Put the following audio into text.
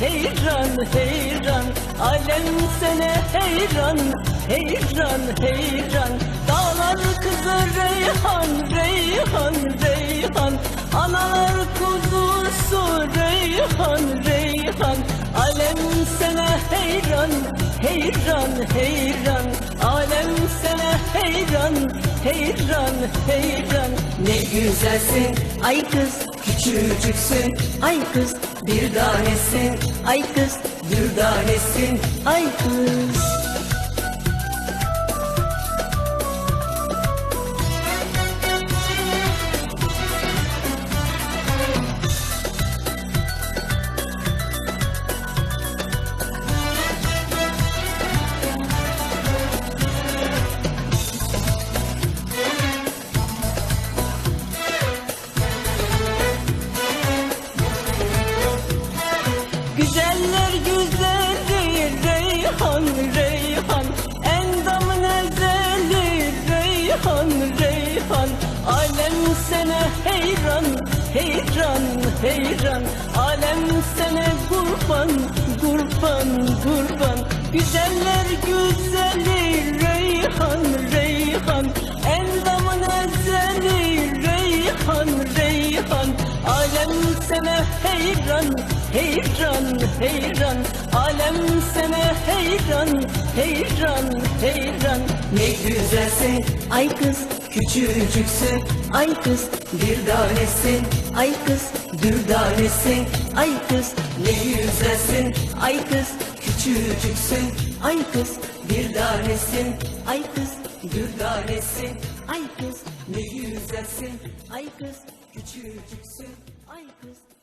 heyran Alem sana heyran. Heyran heyran Dağlar kızı reyhan Reyhan reyhan. Analar kuzusu Reyhan reyhan. Alem sana heyran Heyran heyran. Alem sana heyran Heyran heyran. Ne güzelsin. Ay kız küçücüksün. Ay kız Bir tanesin. Ay kız dürdanesin Ay kız Güzeller güzeli Reyhan Reyhan. Endamın ezeli Reyhan Reyhan. Alem sana heyran Heyran heyran. Alem sana kurban Kurban kurban. Güzeller güzeli Reyhan Reyhan. Endamın ezeli Reyhan Reyhan. Alem sana heyran Heyran heyran Alem sana heyran Heyran heyran Ne güzelsin Ay kız küçücüksün Ay kız Bir tanesin Ay kız dürdanesin Ay kız Ne güzelsin Ay kız küçücüksün Ay kız Bir tanesin Ay kız dürdanesin Ay kız Ne güzelsin Ay kız küçücüksün Ay kız